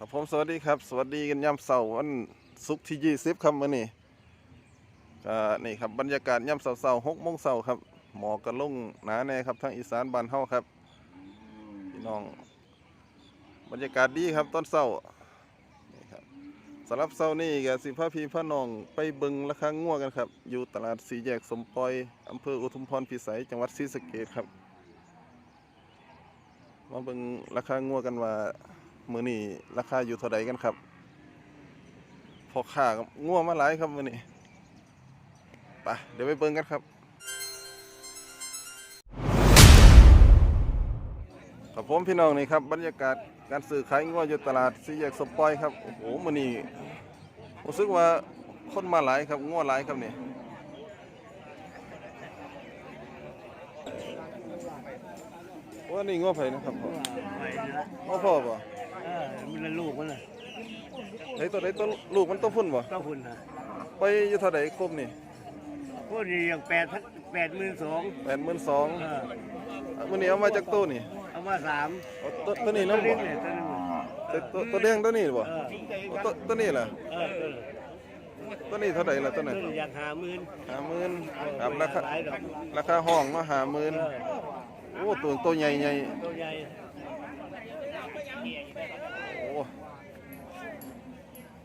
ครับผมสวัสดีครับ สวัสดีกันยามเสาร์วันศุกร์ที่20ครับมื้อนี้ก็นี่ครับบรรยากาศยามเสาร์ๆ6โมงเช้าครับหมอกกระลงหนาแน่ครับทางอีสานบ้านเฮาครับพี่น้อง บรรยากาศดีครับตอนเช้านี่ครับสำหรับเช้านี้ก็สิพาพี่พาน้องไปบิ่งราคางัวกันครับ อยู่ตลาดสีแยกสมปอยอำเภออุทุมพรพิสัยจังหวัดศรีสะเกษครับ มาบิ่งราคางัวกันว่า มือนี้ราคาอยู่เท่าใดกันครับพอค่าง่วงมาหลายครับมือนี้ไปเดี๋ยวไปเบิ่งกันครับครับผมพี่น้องนี่ครับบรรยากาศการซื้อขายงัวอยู่ตลาดสี่แยกสปอยครับโอ้โหมือนี้รู้สึกว่าคนมาหลายครับงัวงหลายครับนี่ว่านี่งัวไผนะครับพ่องัวพ่อป่ะ เออมันละลูกมันน่ะไอ้ตัวไอ้ตัวลูกมันตัวพุ่นบ่ต้องคุณนะไปอยู่เท่าไหร่ครบนี่พวกนี้อย่างแปดพันแปดหมื่นสองแปดหมื่นสองเออวันนี้เอามาจากตู้นี่เอามาสามเอาตัวตัวนี้น้ำตับ่วเนี่ยตัวนึงตัวตัวตัวแดงตัวนี้บ่เออเอาตัวตัวนี้ล่ะ เออเออตัวนี้เท่าไหร่ล่ะตัวตันั้นวนี้อยากหาหมื่นห้าหมื่นครับราคาหลายดอกราคาห้องมาห้าหมื่นเออโอ้ตัวตัวใหญ่ใหญ่ตัวใหญ่ โอ้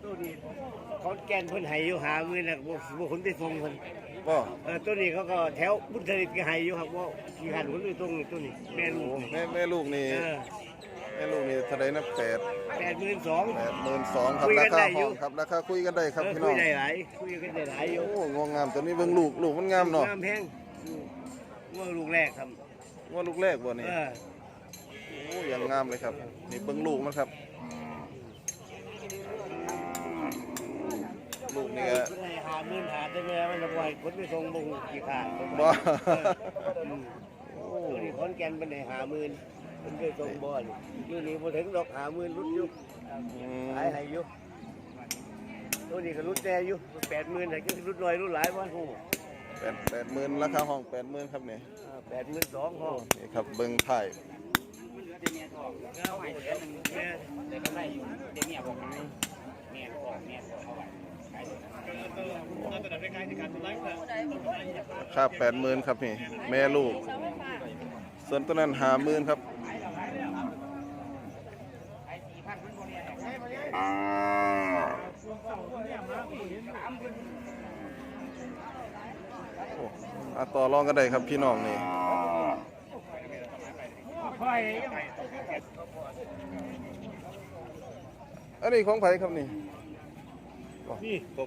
ตัว นี้เขาแกนเพิ่นให้อยู่หาหมื่นน่ะบ่บ่คนได้ส่งเพิ่นบ่เออตัวนี้เขาก็แถวบุญทลิตก็ให้อยู่ครับว่ากี่หันคนอยู่ตรงนี้ตัวนี้แม่ลูกนี่แม่แม่ลูกนี่เออแม่ลูกนี่เท่าไหร่นะแปดแปดหมื่นสองแปดหมื่นสองครับคุยกัรานคาได้อห้ยู่องครับราคาคุยกันได้ครับเออพี่คุน้ยองได้หลายคุยกันได้หลายอยู่โอ้งวงงามตัวนี้เบิ่งลูกลูกมันงามเนาะน้ำแพงเมื่อลูกแรกครับงวลูกแรกบ่นี่เออโอ้ยังงามเลยครับนี่เบิ่งลูกมันครับ ลูกนี่ก็หาเงินหาได้ไหมมันจะปล่อยคนไปส่งบุงกี่ขาดบ่โอ้นี่คนแกนเป็นไหนหาหมื่นมันไปส่งบ่อนอยู่นี่พอถึงดอกหาหมื่นรุดอยู่อืมหายให้อยู่ตัวนี้ก็รุดแน่อยู่แปดหมื่นแต่ก็รุดน้อยรุดหลายวันโอ้แปดแปดหมื่นราคาห้องแปดหมื่นครับนี่แปดหมื่นสองพ่อนี่ครับเบิ้งถ่ายแม่ ค่าแปดหมื่นครับนี่ แม่ลูก ส่วนตัวนั้นหาหมื่นครับอ้อะต่อรองกันได้ครับพี่น้องนี่อันนี้ของไผครับนี่ นี่ก็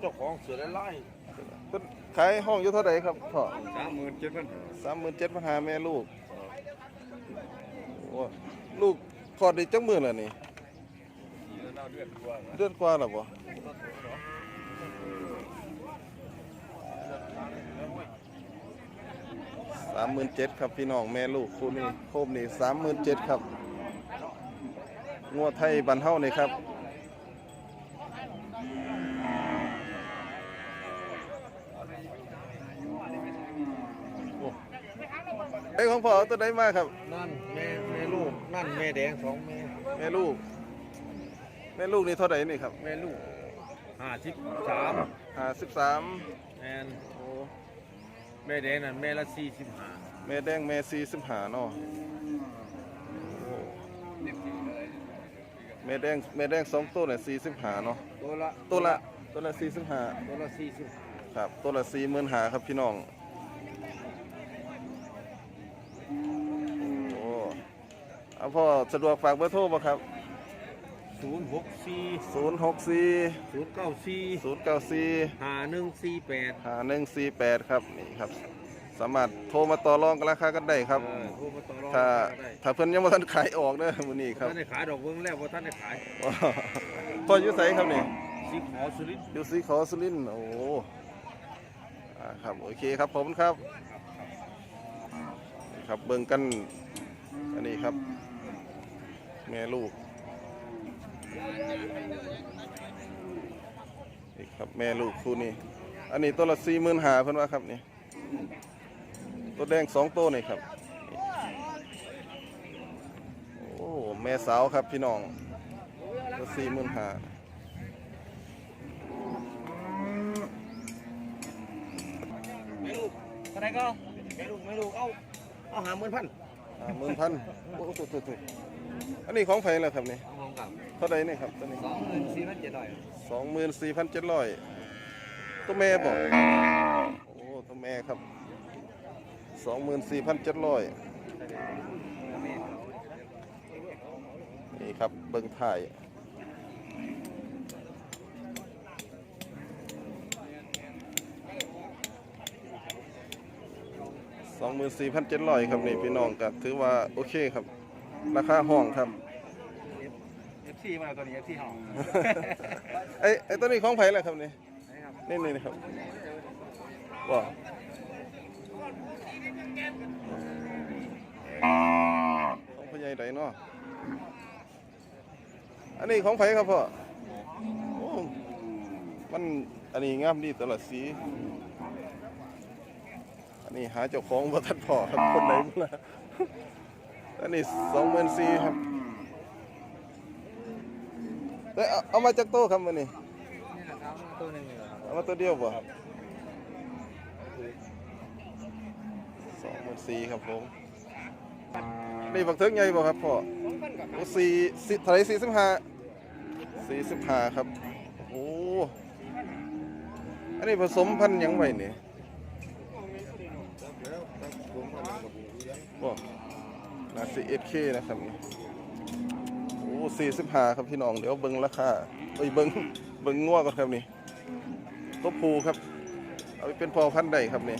เจ้าของเสือไล่ต้นขายห้องอยู่เท่าไหร่ครับพ่อสามหมื่นเจ็ดพันสามหมื่นเจ็ดพันหาแม่ลูกโอ้ลูกคลอดได้จังมื่นแล้วนี่เดือนกว่าเดือนกว่าแล้วบ่สามหมื่นเจ็ดครับพี่น้องแม่ลูกคู่นี้โคมนี่สามหมื่นเจ็ดครับงัวไทยบันเฮ้านี่ครับ ไอ้ของพ่อเอาตัวไหนมาครับ นั่นแม่แม่ลูก นั่นแม่แดงสองแม่แม่ลูก แม่ลูกนี่เท่าไหร่นี่ครับแม่ลูกห้าสิบสามห้าสิบสามแม่นแม่แดงนั่นแม่ละสี่สิบห้าแม่แดงแม่สี่สิบห้าเนาะโอ้แม่แดงแม่แดงสองตัวเนี่ยสี่สิบห้าเนาะตัวละตัวละตัวละสี่สิบห้าตัวละสี่สิบครับตัวละสี่หมื่นหาครับพี่น้องโอ้ เอาพ่อสะดวกฝากเบอร์โทรบ่ครับ ศูนย์หกสี่ศูนย์หกสี่ศูนย์เก้าสี่ศูนย์เก้าสี่ห้าหนึ่งสี่แปดหาหนึ่งสี่แปดครับนี่ครับ สามารถโทรมาต่อรองกันราคากันได้ครับเออโทรมาต่อรองถ้าได้ถ้าเพิ่นยังบ่ทันขายออกเด้อมื้อนี้ครับท่านได้ขายดอกเบิ้งแล้วว่าท่านได้ขายพ่ออยู่ไสครับนี่ สีขอสุรินทร์อยู่สีขอสุรินทร์โอ้อ่าครับ โอเคครับผมครับนี่ครับเบิ่งกัน อันนี้ครับ แม่ลูก นี่ครับแม่ลูกคู่นี้ อันนี้ตัวละสี่หมื่นหาเพิ่นว่าครับนี่ ตัวแดงสองตัวนี่ครับนี่โอ้ แม่สาวครับพี่น้องสี่หมื่นห้าไม่ลูกอะไรก็ไม่ลูกไม่ลูกเอาเอาหาหมื่นพันห้าหมื่นพันโอ้ถูกถูกถูก อันนี้ของไผ่แล้วครับนี่ของผมกับเท่าไรนี่ครับตัวนี้สองหมื่นสี่พันเจ็ดร้อยสองหมื่นสี่พันเจ็ดร้อยตัวแม่บอกโอ้ตัวแม่ครับสองหมื่นสี่พันเจ็ดร้อยนี่ครับเบิ้งถ่ายสองหมื่นสี่พันเจ็ดร้อยครับนี่พี่น้องก็ถือว่าโอเคครับ ราคาห้องครับเอฟซีมาตัวนี้เอฟซีห้องไอ้ไอ้ตัวนี้ของไผ่แหละครับนี่นี่นี่นี่ครับว้าวของพ่อใหญ่ไดเนาะอันนี้ของไผ่ครับพ่อโอ้มันอันนี้งามดีตลอดสีอันนี้หาเจ้าของบ่ทันพ่อครับคนไหนบ่ล่ะ อันนี้สองหมื่สี่ครับเอ้ยเอาเอามาจากโต้ครับวันนี้นี่ครับตัหนึ่งเอามาตัวเดียวบ่ครับสองหมื่สี่ครับผมนี่บักเทิงใหญ่บ่ครับพ่อสี่สิเท่าไสี่สิบห้าสี่สิบห้าครับโอ้อันนี้ผสมพันธุ์ยังไงเนี่ย 11K นะครับโอ้45ครับพี่น้อง เดี๋ยวเบิ้งราคาเอ้ยเบิ้งเบิ้งง้อก่อนครับนี่ตัวผูครับ เอาไปเป็นพอพันธุ์ใดครับนี่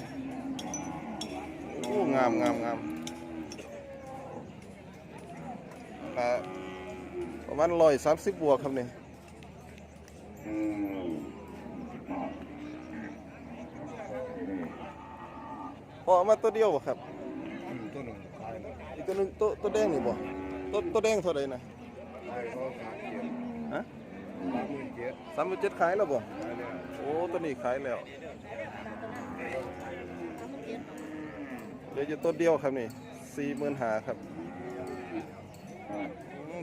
โอ้งามงามงามประมาณร้อยสามสิบบวกครับนี่พอมาตัวเดียวครับ ตัวนึงตัวตัวแดงนี่บ่ตัวตัวแดงเท่าไหร่นะขายก็สามเจ็ดฮะสามหมื่นเจ็ดสามเจ็ดขายแล้วบ่ขายแล้วโอ้ตัวนี้ขายแล้วเหลืออยู่ตัวเดียวครับนี่สี่หมื่นหาครับ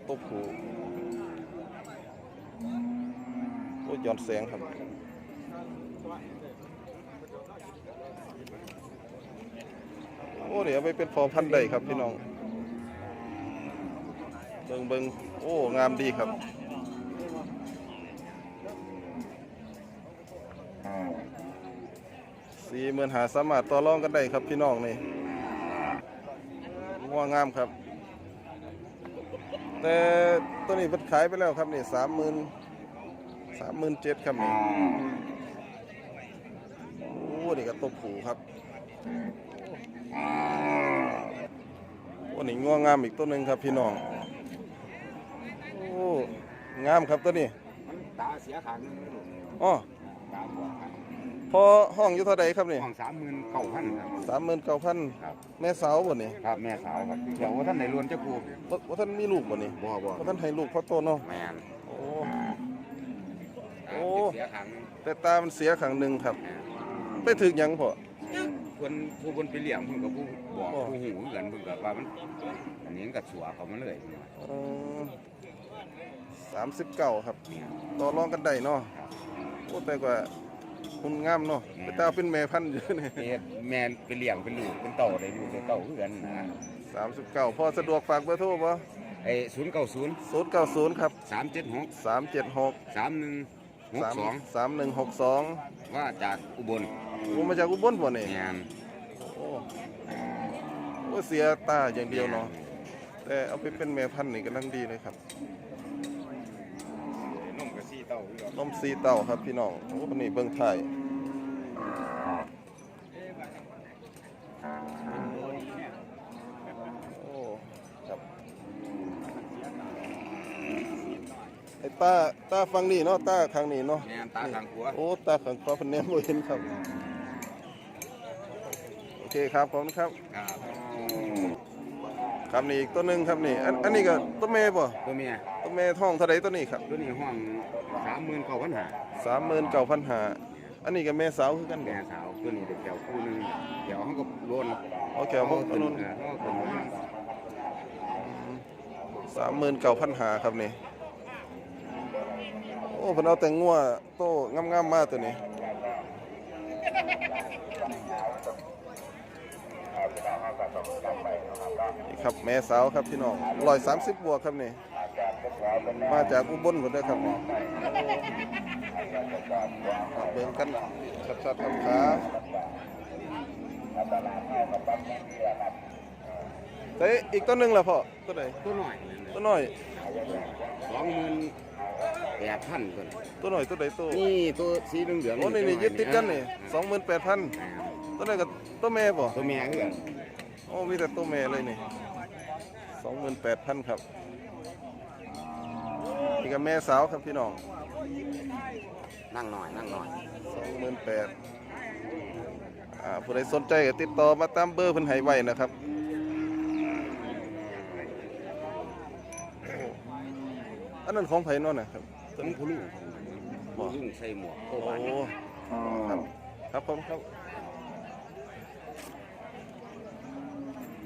ตัวผูโอ้ย้อนแสงครับโอ้เดี๋ยวไปเป็นพอพันได้ครับพี่น้อง เบิงเบิงโอ้งามดีครับสี่หมื่นหาสามารถต่อรองกันได้ครับพี่น้องนี่งัวงามครับ แต่ตัวนี้เพิ่นขายไปแล้วครับนี่สามหมื่นสามหมื่นเจ็ดครับนี่โอ้นี่ก็ตบผูครับโอ้นี่งัวงามอีกตัวหนึ่งครับพี่น้อง งามครับตัวนี้มันตาเสียขางนึงไม่รู้อ๋อตาบอดครับพอห้องอยู่เท่าใดครับนี่ห้องสามหมื่นเก้าพันครับ สามหมื่นเก้าพันครับ แม่สาวบ่นี่ครับแม่สาวครับเดี๋ยวว่าท่านไหนรวนเจ้าครูว่าว่าท่านมีลูกบ่นี่บ่บ่ว่าท่านให้ลูกพ่อโตเนาะแมนโอ้ โอ้โอ้เสียขางนึงแต่ตามันเสียขังหนึ่งครับไปถึกหยังพ่อเพิ่นผู้เพิ่นไปเลี้ยงเพิ่นกับผู้บอกบ่ผู้หูเหมือนเพิ่นก็ว่ามันอันนี้มันก็สัวเขามาเลย สามสิบเก้าครับต่อรองกันได้เนาะครับโอ้แต่ก็คุณงามเนาะแต่ตาเป็นแม่พันธุ์อยู่นี่เฮ็ดแม่ไปเลี้ยงเป็นลูกเป็นเต่าได้ลูกเป็นเต่าคือกันนะสามสิบเก้าพ่อสะดวกฝากเบอร์โทรบ่ไอ้ศูนย์เก้าศูนย์ศูนย์เก้าศูนย์ครับสามเจ็ดหกสามเจ็ดหกสามหนึ่งหกสามสองสามหนึ่งหกสองว่าจากอุบลโอ้มาจากอุบลบ่นี่งานโอ้โอ้เสียตาอย่างเดียวเนาะแต่เอาไปเป็นแม่พันธุ์นี่กำลังดีเลยครับ นมกระซี่เต่าอยู่ นมซีเต่าครับพี่น้องโอ้ปนนี่เบิ่งไทยโอ้ครับไอ้ตาตาฟังนี่เนาะตาข้างนี้เนาะงานตาทางขัวโอ้ตาข้างขวาเพิ่นแนมบ่เห็นครับโอเคครับขอบคุณครับ ครับครับนี่อีกตัวหนึงครับนี่อันอันนี้ก็ตัวแม่บ่ตัวเมีย ตัวแม่ท้องเท่าใดตัวนี้ครับ ตัวนี้ห้องสามหมื่นเก้าพันหาสามหมื่นเก้าพันหาอันนี้กับแม่สาวคือกันบ่แม่สาวตัวนี้เด็กแถวคู่หนึงเดี๋ยวเขาก็โลนเอาแก้วพวกตัวนู้นเออเขาก็โลนสามหมื่นเก้าพันหาครับนี่ โอ้เพิ่นเอาแต่งัวโตงามๆมาตัวนี้ นี่ครับแม่สาวครับพี่น้อง130บวกครับนี่ มาจากอุบลหมดเลยครับนี่เอาเบิ่งกันชัดๆครับขาเฮ้ยอีกตัวหนึงล่ะพ่อตัวไหนตัวหน่อยตัวน้อยสองหมื่นแปดพันตัวตัวน้อยตัวใดตัวนี่ตัวสีเหลืองๆโอ้นี่นี่ยึดติดกันนี่สองหมื่นแปดพันตัวไหนกับตัวแม่บ่ตัวแม่คือกันโอ้มีแต่ตัวแม่เลยนี่สองหมื่นแปดพันครับ นี่กับแม่สาวครับพี่น้องนั่งหน่อยนั่งหน่อยสองหมื่นแปดอ่าผู้ใดสนใจก็ติดต่อมาตามเบอร์เพิ่นให้ไว้นะครับโอ้อันนั้นของไผเนอนนะครับต้นผู้ลุงผู้ลุงใส่หมวกโคโอ้บานครับครับผมครับ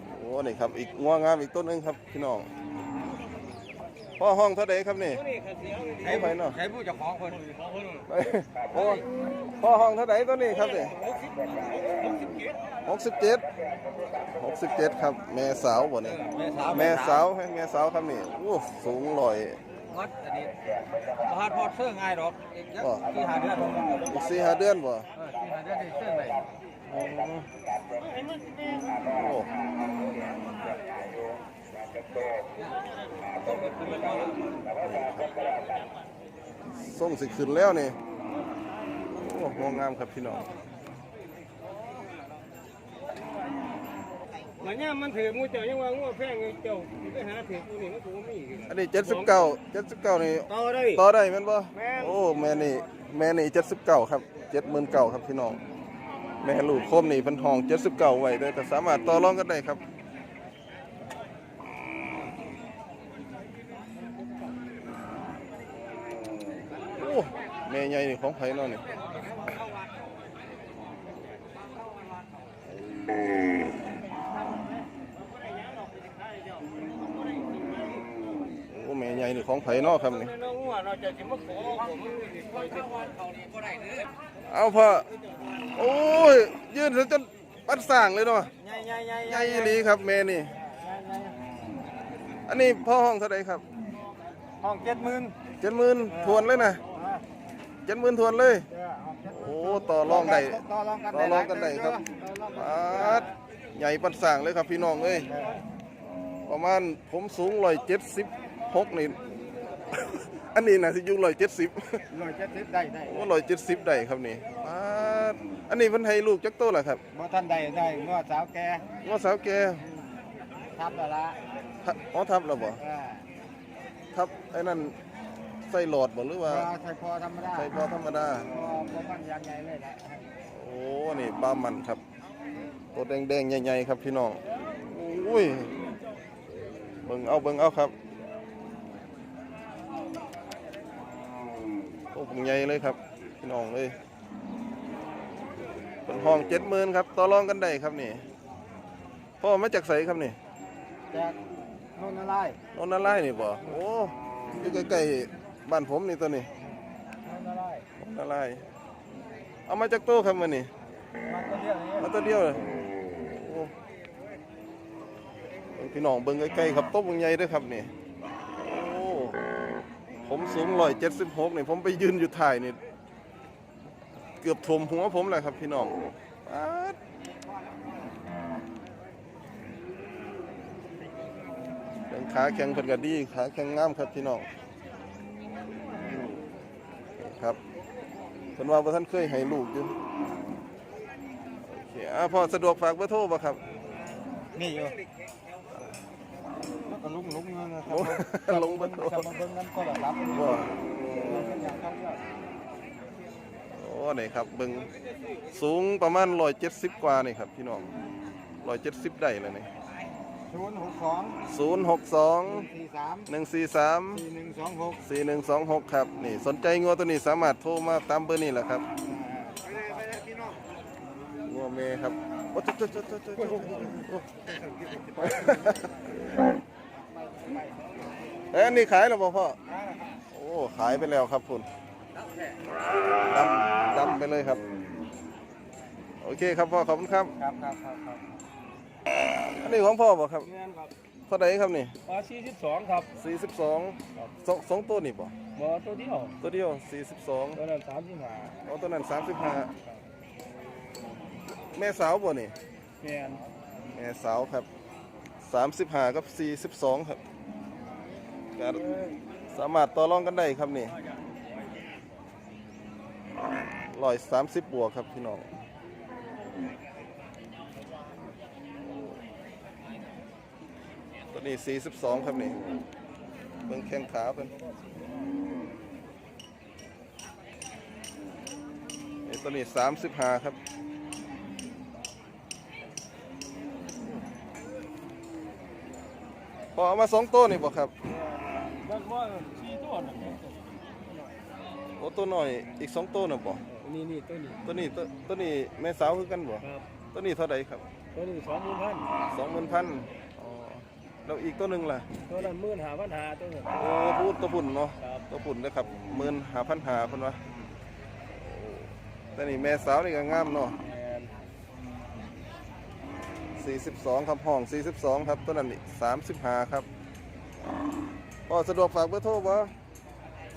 โอ้นี่ครับอีกงัวงามอีกต้นหนึงครับพี่น้อง พ่อห้องเท่าไดครับนี่ให้ไผเนาะใช้ผู้เจ้าของคนโอ้พ่อห้องเท่าไดตัวนี้ครับนี่หกสิบเจ็ดหกสิบเจ็ดครับแม่สาวบ่นี่แม่สาวแม่สาวให้แม่สาวครับนี่โอ้สูงลอยวัดอันนี้พาดพอดเสื้อง่ายดอกอีกยักบ่ที่หาเดือนอีกสี่ห้าเดือนบ่เออที่หาเดือนที่เสื้อไหนโอ้ ส่งสิขึ้นแล้วนี่โอ้งงามครับพี่น้องมันเนี่ยมันถือมูเจ้ายังว่างัวแพงเงินเจ้าไปหาถือกูนี่มันถูกมีอีกอันนี้เจ็ดสิบเก้าเจ็ดสิบเก้านี่ต่อได้ต่อได้แม่นบ่แม่นโอ้แม่นี่แม่นี่เจ็ดสิบเก้าครับเจ็ดหมื่นเก้าครับพี่น้องแม่ลูกโคมนี่เพันทองเจ็ดสิบเก้าไว้เลยแต่สามารถต่อรองกันได้ครับ โอ้ แม่ ใหญ่นี่ของไผเนาะนี่โอ้แม่ใหญ่นี่ของไผเนาะครับนี่น้องงัวเราจะสิมาขอผมมันสิคอยสิเอาพ่อโอ้ยยืนซะจนปัดสร้างเลยเนาะใหญ่ใหญ่ใหญ่ใหญ่อีหลีครับแม่นี่ อันนี้พ่อห้องเท่าไหร่ครับ ห้องเจ็ดหมื่นเจ็ดหมื่นทวนเลยนะ เจ็ดหมื่นทวนเลย โอ้ต่อรองได้ต่อรองกันต่อรองกันได้ครับปาดใหญ่ปัดสร้างเลยครับพี่น้องเอ้ยประมาณผมสูงร้อยเจ็ดสิบหกนี่อันนี้นะสิอยุ่ร้อยเจ็ดสิบร้อยเจ็ดสิบได้ได้โอ้ร้อยเจ็ดสิบได้ครับนี่ปาดอันนี้เพิ่นให้ลูกจักโตแหละครับบ่ท่านได้ได้งัวสาวแกว่าสาวแกทับแล้วละทับอ๋อทับแล้วบ่เออทับไอ้นั่น ใส่หลอดบ่หรือว่าใส่พอธรรมดาใส่พอธรรมดาพอพอมันยางใหญ่เลยแหละโอ้นี่ปลามันครับ ตัวแดงๆใหญ่ๆครับพี่น้องอุ้ยเบิ่งเอาเบิ่งเอาครับโอ้ผมใหญ่เลยครับ พี่น้องเลยเป็นห้องเจ็ดหมื่นครับต่อรองกันได้ครับนี่พ่อมาจากไสครับนี่จากโน่นอะไรโนนอะไรนี่บ่โอ้อยู่ใกล้ๆ บ้านผมนี่ตัวนี้โน่นอะไรโนนอะไรเอามาจากโต๊ะครับมันนี่มาตัวเดียวนี้มาตัวเดียวเลยโอ้เบิ่งพี่น้องเบิ่งใกล้ๆครับโต๊ะบางใหญ่เด้วยครับนี่โอ้ผมสูงร้อยเจ็ดสิบหกนี่ผมไปยืนอยู่ถ่ายนี่เกือบถ่วมหัวผมเลยครับพี่น้องปาดเบิ่งขาแข็งเพิ่นก็ดีขาแข็งงามครับพี่น้อง ครับเพิ่นว่าบ่ท่านเคยให้ลูกอยู่โอเคอ่าพอสะดวกฝากเบอร์โทรบ่ครับ นี่อยู่ก็ลุกลุกเงินนะครัโอ้บลงเบอร์โทรจะมาเบิ่งกันก็ได้รับบ่อยากเข้าเยอะโอ้นี่ครับเบิ่งสูงประมาณ170กว่านี่ครับพี่น้อง170ได้เลยนี่ ศูนย์หกสอง062 สี่สาม143 สี่หนึ่งสองหก4126 ครับ นี่สนใจงัวตัวนี้สามารถโทรมาตามเบอร์นี้แหละครับไปเลยไปเลยพี่น้องงัวเมครับโอ้ตุ๊ดตุ๊ดตุ๊ดตุ๊ดตุ๊ดโอ้เอ้ยอันนี่ขายแล้วบ่พ่อ โอ้ขายไปแล้วครับคุณดำดำไปเลยครับ โอเคครับพ่อขอบคุณครับ ครับครับครับครับ อันนี้ของพ่อบ่ครับเงินครับเท่าไหร่ครับนี่ปลาสี่สิบสองครับสี่สิบสองสองสองตัวนี่บ่บ่อตัวเดียวตัวเดียวสี่สิบสองตัวนั้นสามสิบห้าเอาตัวนั้นสามสิบห้าแม่สาวบ่นี่แม่นแม่สาวครับสามสิบห้ากับสี่สิบสองครับก็สามารถต่อรองกันได้ครับนี่ร้อยสามสิบบวกครับพี่น้อง ตัว นี้สี่สิบสองครับนี่เบิ่งแข้งขาเพิ่นนี่ตัวนี้สามสิบห้าครับพอเอามาสองตัวนี่บ่ครับมันว่าสี่ตัวน่ะโอ้ตัวหน่อยอีกสองตัวน่ะบ่นี่นี่ตัวนี้ตัวนี้ตัวตัวนี้แม่สาวคือกันบ่ครับตัวนี้เท่าไหร่ครับตัวนี้สองหมื่นพันสองหมื่นพันอ๋อ แล้วอีกตัวหนึ่งล่ะตัวนั้นหมื่นห้าพันห้าตัวนี้โอ้พูดตัวปุ่นเนาะครับ ตัวปุ่นนะครับหมื่นหาพันหาเพิ่นวะโอ้แต่นี่แม่สาวนี่ก็งามเนาะแม่น42ครับห้อง 42 ครับตัวนั้นนี่35ครับพอสะดวกฝากเบอร์โทรบ่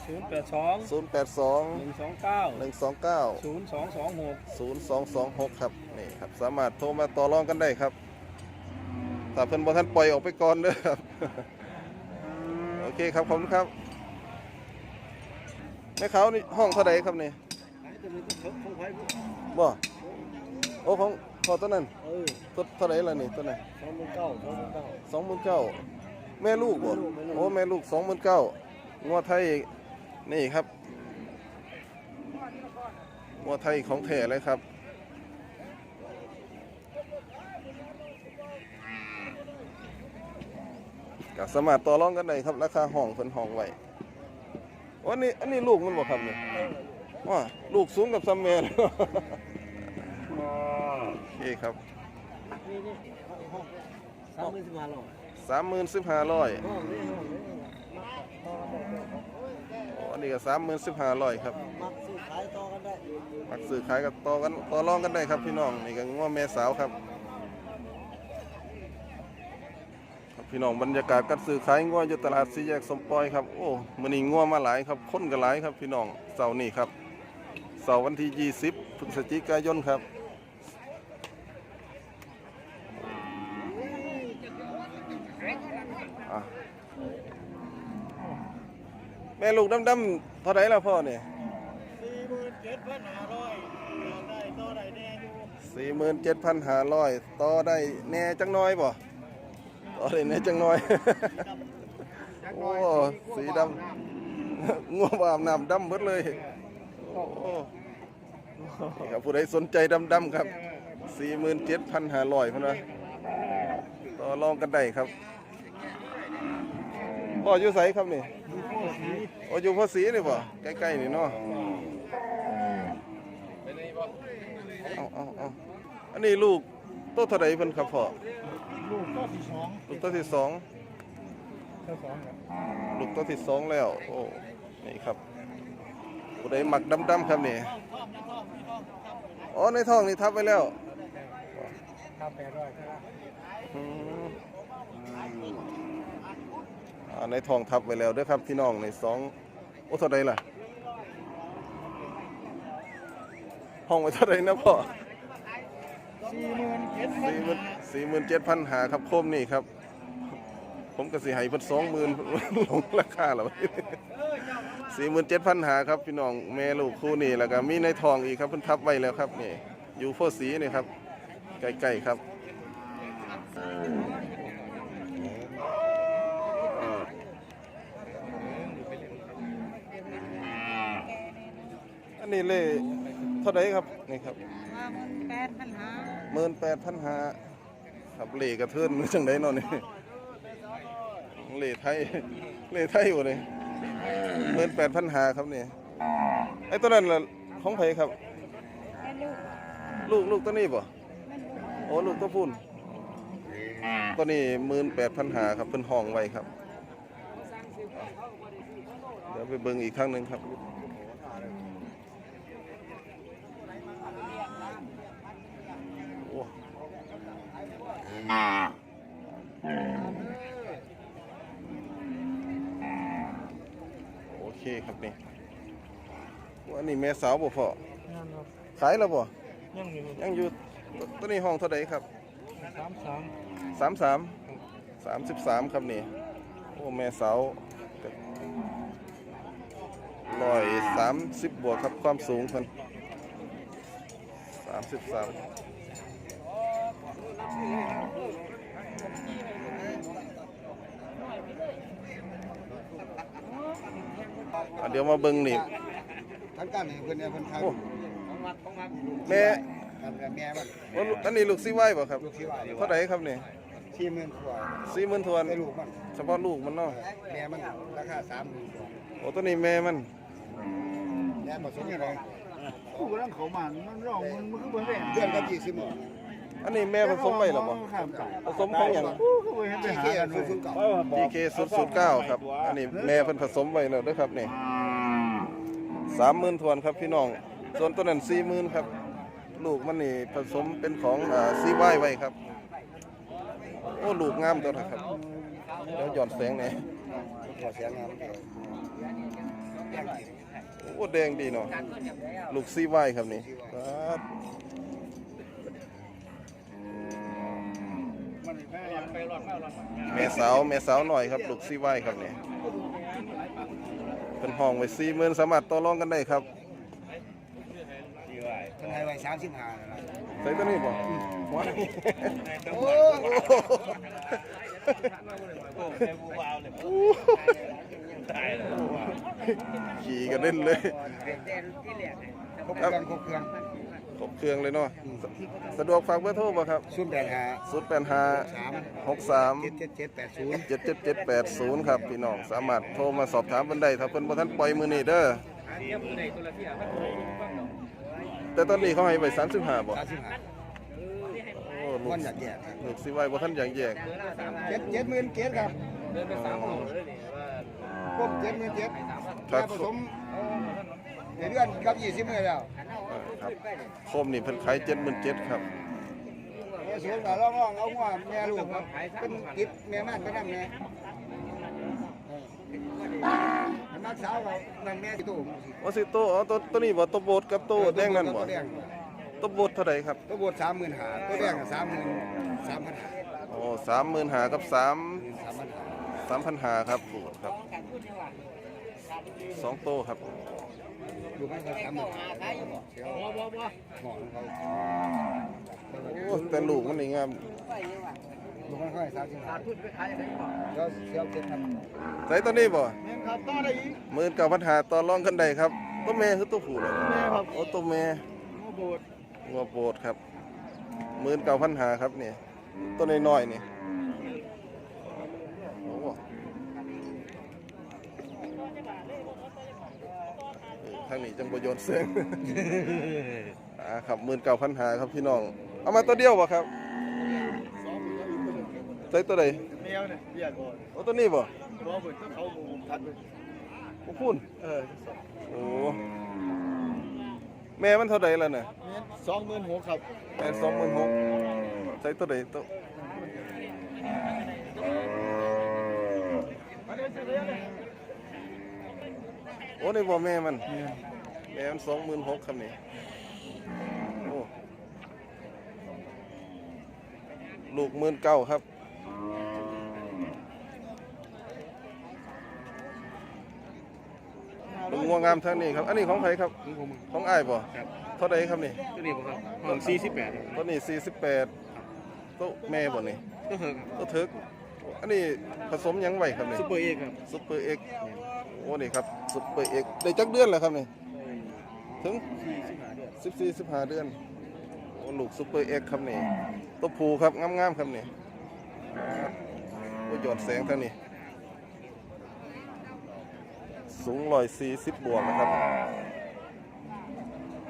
ศูนย์แปดสองห082นึ่งสองเก้า129 ศูนย์สองสองหก0226 ครับนี่ครับสามารถโทรมาต่อรองกันได้ครับ ถ้าเพิ่นบ่ทันปล่อยออกไปก่อนเด้อครับ โอเคครับขอบคุณครับแม่เขานี่ห้องเท่าใดครับนี่ตัวนี้ตัวของไผบ่โอ้ของพอตัวนั้นเออตัวเท่าใดล่ะนี่ตัวนั้นสองหมื่นเก้าสองหมื่นเก้าสองหมื่นเก้าแม่ลูกบ่โอ้แม่ลูกสองหมื่นเก้างวดไทยนี่ครับงวดไทยของแท้เลยครับ ก็สามารถต่อรองกันได้ครับราคาห้องเพิ่นห้องไว้วันนี้อันนี้ลูกมันบ่ครับเนี่ยว่าลูกสูงกับซัมแมนโอเคครับนี่นี่ห้องสามหมื่นสิบห้าร้อยสามหมื่นสิบห้าร้อยห้องนี่ห้องนี่อันนี้ก็สามหมื่นสิบห้าร้อยครับมักซื้อขายต่อกันได้มักซื้อขายกับต่อกันต่อรองกันได้ครับพี่น้องนี่ก็ง้อแม่สาวครับครับ พี่น้องบรรยากาศการซื้อขายง้ออยู่ตลาดสี่แยกสมปอยครับโอ้มื้อนี้ง้อมาหลายครับคนก็หลายครับพี่น้องเสาร์นี้ครับเสาร์วันที่ 20พฤศจิกายนครับอะแม่ลูกดำๆเท่าไหร่แล้วพ่อเนี่ยสี่หมื่นเจ็ดพันห้าร้อยได้ต่อได้แน่อยู่สี่หมื่นเจ็ดพันห้าร้อยต่อได้แหน่จังน้อยบ่ ต่อได้แหน่จังน้อย โอ้สีดำงัวบาบน้ำดำหมดเลยโอ้ครับผู้ใดสนใจดำๆครับสี่หมื่นเจ็ดพันห้าร้อยพันวะต่อรองกันได้ครับพ่ออยู่ไสครับนี่โอ้อยู่พ่อสีนี่บ่ใกล้ๆนี่เนาะเอาเอาเอาอันนี้ลูกโตเท่าไหรเพิ่นครับพ่อ ลูกก็ที่สองลูกตัวที่สองเจ้าสองครับลูกตัวที่สองแล้ว โอ้นี่ครับผู้ใดหมักดำๆครับนี่อ๋อในท้องนี่ทับไว้แล้วครับแปดร้อยครับอืมอ่าในท้องทับไว้แล้วเด้อครับพี่น้องในสองโอ้เท่าใดล่ะ ห้องไว้เท่าใดนะพ่อสี่หมื่นเจ็ดพัน สี่หมื่นสี่หมื่นเจ็ดพันหาครับโคมนี่ครับ ผมก็สิให้เพิ่นสองหมื่นลงราคาแล้วสี่หมื่นเจ็ดพันหาครับพี่น้องแม่ลูกคู่นี่แล้วก็มีในทองอีกครับเพิ่นทับไว้แล้วครับนี่อยู่โพสีนี่ครับใกล้ๆครับอันนี้เล่เท่าไหรครับนี่ครับว่ามันแปดปัญหาหมื่นแปดพันหา ครับเล่กระเทือนจังไดนาะนี่เล่ไทยเล่ไทยบ่นี่หมื่นแปดพันหาครับนี่ยไอ้ตัวนั้นล่ะของไผครับ ลูกลูกตัวนี้บ่แม่ลูกโอ้ลูกตัวพุ่นตัวนี้หมื่นแปดพันหาครับเป็นห้องไว้ครับ เดี๋ยวไปเบิ่งอีกครั้งหนึ่งครับ โอเคครับนี่ว่านี่แม่สาวบ่พ่อขายแล้วบ่ยังอยู่ยังอยู่ตัวนี้ห้องเท่าไหร่ครับสามสามสามสามสามสิบสามครับนี่โอ้แม่สาวร้อยสามสิบบวกครับความสูงเพิ่นสามสิบสาม อะเดี๋ยวมาเบิ่งนี่ทั้งการเพิ่นเนี่ยเพิ่นทโอ้ำแม่ทำกับแม่มันว่าลูกอันนี้ลูกซีไว้บ่ครับ ลูกที่ว่าเท่าไหร่ครับนี่ที่เมืองขวาสี่หมื่นทวน ได้ลูกมันเฉพาะลูกมันเนาะแม่มันราคาสามหมื่นโอ้ตัวนี้แม่มัน แม่ผสมยังไงผู้กำลังเขามันมันร้องมันมันคือเหมือนแม่เดือนละยี่สิบหมด อันนี้แม่ผสมไปหรอบ่ครับผสมของอย่างผู้คือไปเห็นไปที่หาเคียกันนเลฟื้ยนเก่า DK 0 0 9ครับ อันนี้แม่เพิ่นผสมไว้แล้วเด้อครับนี่สามหมื่นทวนครับพี่น้อง ส่วนตัวนั้นสี่หมื่นครับ ลูกมันนี่ผสมเป็นของอ่าซีไว้ไว้ครับ โอ้ลูกงามตัวนะครับเดี๋ยวหย่อนแสงหน่อยขอเสียงงานโอ้แดงดีเนาะลูกซีไว้ครับนี่ แม่สาวแม่สาวหน่อยครับลูกซีไว้ครับนี่เป็นห้องไว้สี่หมื่นสามารถต่อรองกันได้ครับทนายไว้สามสิบห้าแล้วใส่ตัวนี้บ่ว้ายโอ้ขี่กันเล่นเลยครบเครื่องครบเครื่อง ครบเครื่องเลยเนาะสสะดวกฝากเบอร์โทรบ่ครับศูนย์แปดห้า085สาม63เจ็ดเจ็ดเจ็ดแปดศูนย์77780ครับพี่น้องสามารถโทรมาสอบถามเพิ่นได้ถ้าเพิ่นบ่ทันปล่อยมื้อนี้เด้อแต่ตอนนี้เขาให้ไว้35บ่สามสิบห้าโอ้ลูวักนอยากแยกลูกสิไว้บ่ทันอยากแยกเจ็ดเจ็ดหมื่นเจ็ดครับก้มเจ็ดหมื่นเจ็ดครัแม่บผสมในเดือนกับยี่สิบเมื่อแล้วอ่า ครับโคมนี่เพิ่นขาย77,000ครับแม่สูงกับร้องร้องเอาหัวแม่ลูกครับเป็นติดแม่มันไปนั่งแม่นักสาวเรานั่งแม่ตู้ว่าสิโตอ๋อตัวตัวนี้บ่ตัวโบดกับตัวแดงนั่นบ่ตัวแดงตัวโบดเท่าไหร่ครับตัวบดสามหมื่นหาตัวแดงสามหมื่นสามพันหาโอ้35,000กับ3สามพันหาสามพันหาครับโอ้ครับสองโตครับ อยู่ไม่เกินสามหมื่นหาขายอยู่บ่เชียวบ่บ่บ่หมอนเขาโอ้แต่ลูกมันนี่งามลูกมันค่อยสามสิบหาทุนไปขายยังไงบ่แล้วเชียวเจ็ดพันใส่ตัวนี้บ่แม่นครับต่อได้อีกหมื่นเก้าพันหาต่อรองกันได้ครับตัวแม่คือตัวผู้เลยแม่ครับโอ้ตัวแม่โอ้โบดงัวโปดครับหมื่นเก้าพันหาครับนี่ตัวน้อยๆนี่อ้เออ ทางนี้จังประโยชน์เสียง อ่าครับหมื่นเก้าพันหาครับพี่น้อง เอามาตัวเดียวบ่ครับใส่ตัวใดแมวเนี่ยเบียดก่อนโอ้ตัวนี้บ่บ่เบิดต้องเขาหมู่ทัดเลยโอ้พุ่นเออโอ้แม่มันเท่าใดแล้วน่ะแม่นสองหมื่นหกครับแม่สองหมื่นหกใส่ตัวใดตัวอันนี้ซื้อเลยเนี่ย โอ้นี่บ่แม่มันแม่มันสองหมื่นหกครับนี่โอ้ลูกหมื่นเก้าครับลูกงัวงามทางนี้ครับ อันนี้ของใครครับของอ้ายบ่เท่าใดครับนี่ตัวนี้ผมครับห้องสี่สิบแปดตัวนี้สี่สิบแปดตัวแม่บ่นี่ก็คือตัวเถิกอันนี้ผสมหยังไว้ครับนี่ซุปเปอร์เอกครับซุปเปอร์เอ็ก โอ้นี่ครับซุปเปอร์เอ็กได้จักเดือนแล้วครับนี่ถึงสิบสี่สิบห้าเดือนโอ้ลูกซุปเปอร์เอ็กครับนี่ตัวผูครับงามๆครับนี่โอ้ยอดแสงเท่านี้สูงร้อยสี่สิบบวกนะครับ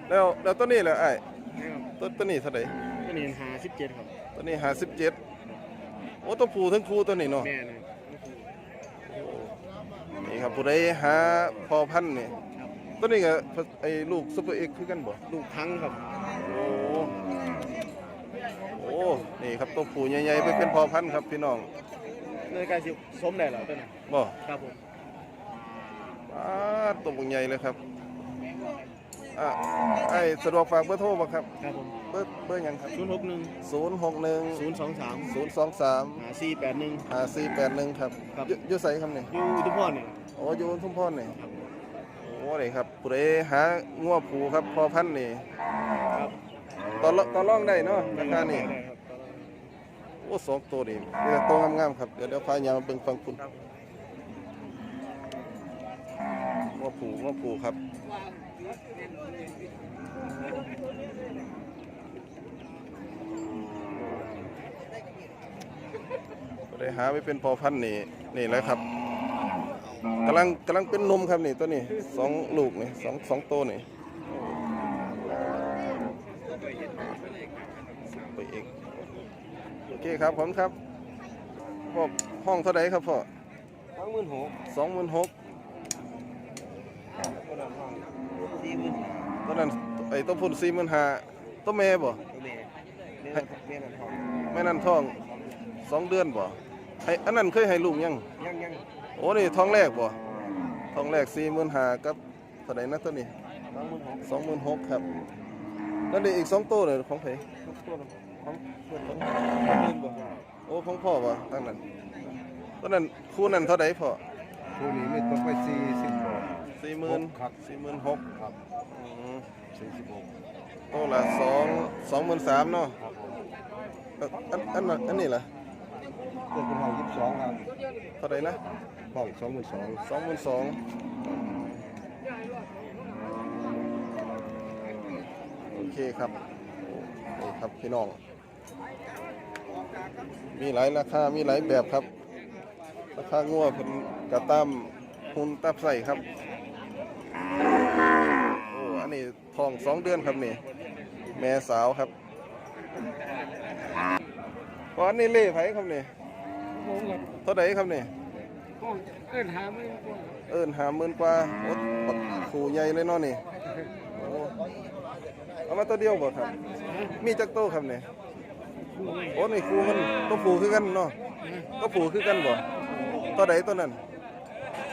แล้วแล้วตัวนี้แหละไอ้ายตัวตัวนี้เท่าไหร่ตัวนี้หาสิบเจ็ดครับตัวนี้หาสิบเจ็ดโอ้ตัวผูทั้งคูตัวนี้เนาะแม่นะ นี่ครับผู้ใดหาพอพันธุ์นี่ตัวนี้ก็ไอ้ลูกซุปเปอร์เอ็กซ์คือกันบ่ลูกทั้งครับ โอ้โอ้นี่ครับตัวผู้ใหญ่ๆไปเป็นพอพันธุ์ครับพี่น้องในการสิสมได้เหรอตัวนี้บ่ครับผมอ้าตัวใหญ่เลยครับอะไอ้สะดวกฝากเบอร์โทรบ่ครับครับผมเบอร์เบอร์หยังครับศูนย์หกหนึ่ง061ศูนย์สองสาม023หาสี่แปดหนึ่ง5481ครับครับอยู่อยู่ไสครับนี่อยู่ทุกพ่อนี่ โอ้อยู่ทุ่มพรนี่โอ้นี่ครับผู้ใดหางัวผูครับพอพันธุ์นี่ครับต่อรต่อรองได้เนาะราคานี่ได้ครับโอ้สองตัวนี่มีแต่ตัวงามๆครับเดี๋ยวเดี๋ยวพายามมาเบิ่งฟังคุณว่าผูว่าผูครับก็ได้หาไว้เป็นพอพันธุ์นี่นี่แหละครับ กำลังกำลังเป็นนมครับนี่ตัวนี้สองลูกนี่สองสองตัวนี่ไปเองโอเคครับผมครับพวกห้องเท่าไหร่ครับพ่อทั้งหมื่นหกสองหมื่นหกคนละห้องสี่หมื่นห้าตอนนั้นไอ้ต้นพุ่นสี่หมื่นห้าต้นแม่บ่ตัวแม่แม่แม่นั่นห้องแม่นั่นท้องสองเดือนบ่ให้อันนั้นเคยให้ลูกยังยังยัง โอ้นี่ท้องแรกบ่ท้องแรกสี่หมื่นห้ากับเท่าไหร่นะตัวนี้สองหมื่นหกสองหมื่นหกครับแล้วเด็กอีกสองตัวเลยของไผตัวละของเพื่อนของหมื่นบ่โอ้ของพ่อบ่ตั้งนั้นตัวนั้นคู่นั้นเท่าไหร่พ่อคู่นี้ไม่ต้องไปสี่สิบหกสี่หมื่นครับสี่หมื่นหกครับอืมสี่สิบหกตัวละสองสองหมื่นสามเนาะอันอันอันอันนี้ล่ะเพื่อนเป็นห้องยี่สิบสองครับเท่าไหร่นะ ห้องสองหมื่นสองสองหมื่นสองโอเคครับนี่ครับพี่น้อง มีหลายราคา มีหลายแบบครับ ราคางัวเป็นกระตามหุ่นตับใส่ครับโอ้อันนี้ทองสองเดือนครับนี่ แม่สาวครับพออันนี้เล่ไผครับนี่ผมกับเท่าไหร่ครับนี่ ห้องเอิ้นหาไม่พวกเอิ้นหาหมื่นกว่าโอ้บักขู่ใหญ่เลยเนาะนี่โอ้เอามาตัวเดียวบ่ครับ มีจักโตครับนี่โอ้นี่ครูมันตัวผูคือกันเนาะตัวผูคือกันบ่ตัวใดตัวนั้น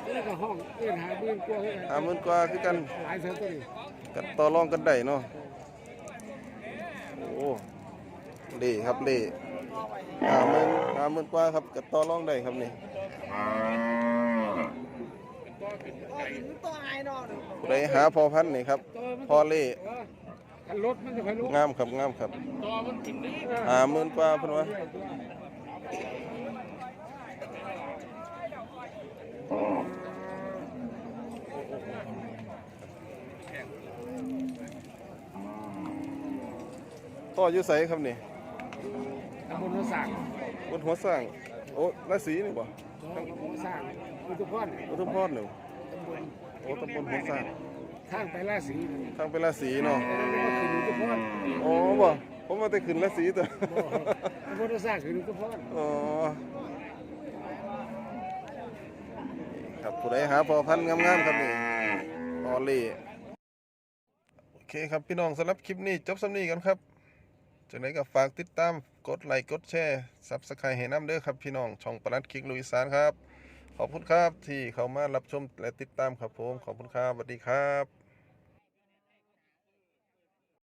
นี่ก็ห้องเอิ้นหาเบื้องกวให้หาหมื่นกว่าคือกันหลายเสือตัวนี้กันต่อรองกันได้เนาะโอ้เล่ครับเล่หาหมื่นหาหมื่นกว่าครับกันต่อรองได้ครับนี่ ผู้ใดหาพอพันธุ์นี่ครับพอเล่คันรถมันจะไปรู้งามครับงามครับตัวมันกินนี่หาหมื่นกว่าเพิ่นว่าพ่ออยู่ไสครับนี่ตำบลหัวสั่งบนหัวสร้างโอ้ราศีนี่บ่ตำบลหัวสั่งอุทุพรอุทุมพรนี่โอ้ตำบลหัวสร้างทางไปราศีทางไปราศีเนาะคืออุทุพรอ๋อบ่ผมมาแต่ขึ้นราศีตัวตำบลหัวสั่งคืออุทุพรอ๋อครับผู้ใดหาพอพันธุ์งามๆครับนี่ออลี่โอเคครับพี่น้องสำหรับคลิปนี้จบสำนี้กันครับ จากนั้นก็ฝากติดตามกดไลค์กดแชร์ซับสไครต์ให้น้ำเด้อครับพี่น้อง ช่องปนัดคลิกลุยสานครับ ขอบคุณครับที่เข้ามารับชมและติดตามครับผม ขอบคุณครับสวัสดีครับ